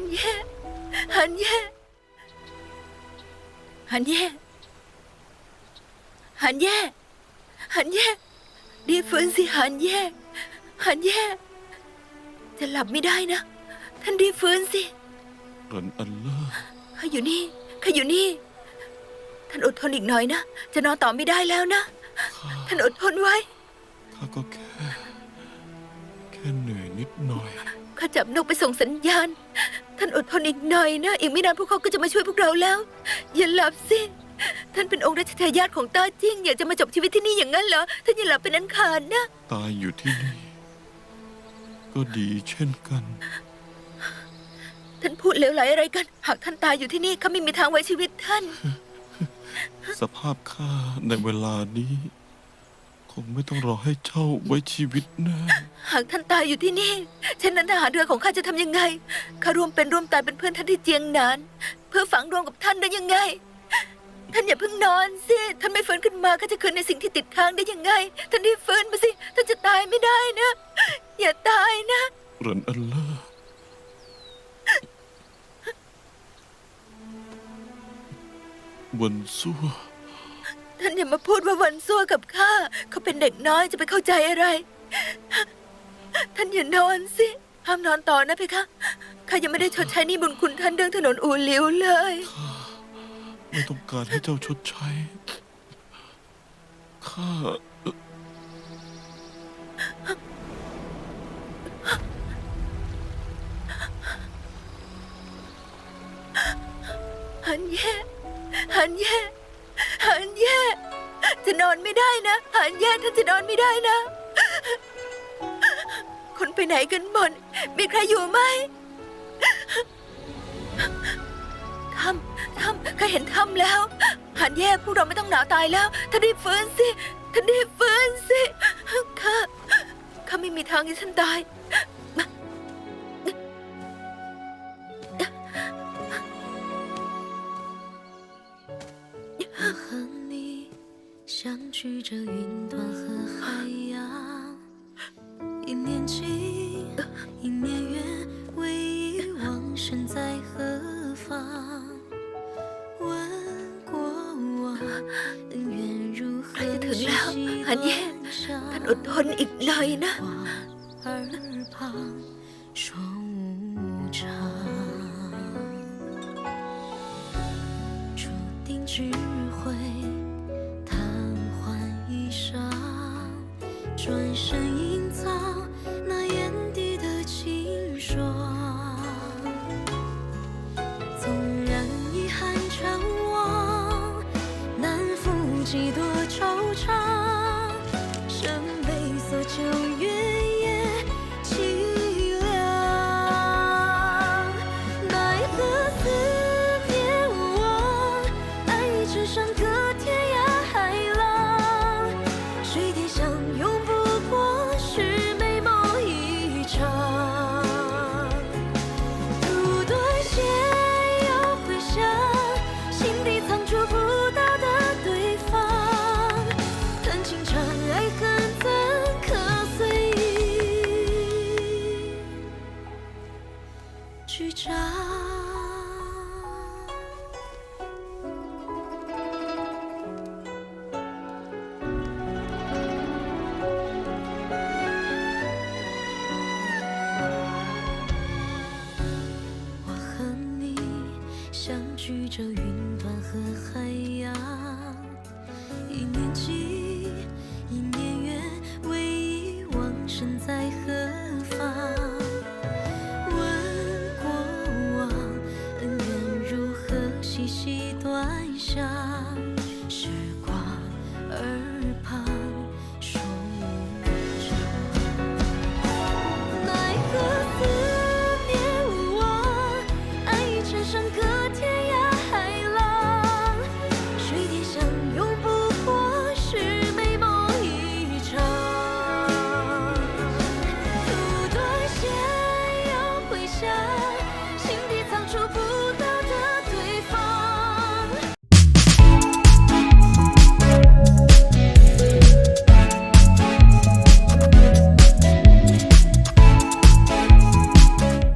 นเย่ฮันเย่ฮันเย่ฮันเย่ฮันเย่รีฟื้นสิฮันเย่ฮันเย่จะหลับไม่ได้นะ ท่านรีฟื้นสิอันอันล่าข้าอยู่นี่ข้าอยู่นี่ ท่านอดทนอีกหน่อยนะ จะนอนต่อไม่ได้แล้วนะ ท่านอดทนไว้ ข้าก็แค่ แค่เหนื่อยนิดหน่อย ข้าจับนกไปส่งสัญญาณ ท่านอดทนอีกหน่อยนะ อีกไม่นานพวกเขาก็จะมาช่วยพวกเราแล้ว อย่าหลับสิ ท่านเป็นองค์รัชทายาทของต้าจิ้ง อยากจะมาจบชีวิตที่นี่อย่างนั้นเหรอ ท่านอย่าหลับเป็นอันขาดนะ ตายอยู่ที่นี่ ก็ดีเช่นกัน ท่านพูดเหลวไหลอะไรกัน หากท่านตายอยู่ที่นี่ข้าไม่มีทางไว้ชีวิตท่าน สภาพข้าในเวลานี้ค งไม่ต้องรอให้เจ้าไว้ชีวิตแน่หากท่านตายอยู่ที่นี่ เช่นนั้นทหารเรือของข้าจะทำยังไง ข้าร่วมเป็นร่วมตายเป็นเพื่อนท่านที่เจียงนาน เพื่อฝังรวมกับท่านได้ยังไง ท่านอย่าเพิ่งนอนสิ ท่านไม่ฟื้นขึ้นมาข้าจะคืนในสิ่งที่ติดค้างได้ยังไง ท่านรีบฟื้นมาสิ ท่านจะตายไม่ได้นะ อย่าตายนะรันอัลเลอฮ์วันซัว ท่านอย่ามาพูดว่าวันซั่วกับข้าเขาเป็นเด็กน้อยจะไปเข้าใจอะไร ท่านอย่านอนสิห้ามนอนต่อนะเพคะข้ายังไม่ได้ชดใช้หนี่บุญคุณท่านเรื่องถนนอูหลิวเลย ไม่ต้องการให้เจ้าชดใช้ ข้า หันแย่หันแย่ หันแย่ จะนอนไม่ได้นะหันแย่ท่านจะนอนไม่ได้นะ คนไปไหนกันหมดมีใครอยู่ไหมถ้ำถ้ำข้าเห็นถ้ำแล้วหันแย่พวกเราไม่ต้องหนาวตายแล้วท่านรีบฟื้นสิท่านรีบฟื้นสิข้าข้าไม่มีทางที่ท่านตาย 相距着云端和海洋，一年情，一年月，唯一往生在何方？问过往，恩怨如何 ใกล้จะถึงแล้ว 细细 หันแย่ 端详 ท่านอดทนอีกหน่อยนะ 花耳旁说无常，注定只 转身隐藏那眼底的清爽。纵然遗憾成往，难负几多去找？我和你相距着云端和海洋，一年季，一年月，唯一往生在何方？shine.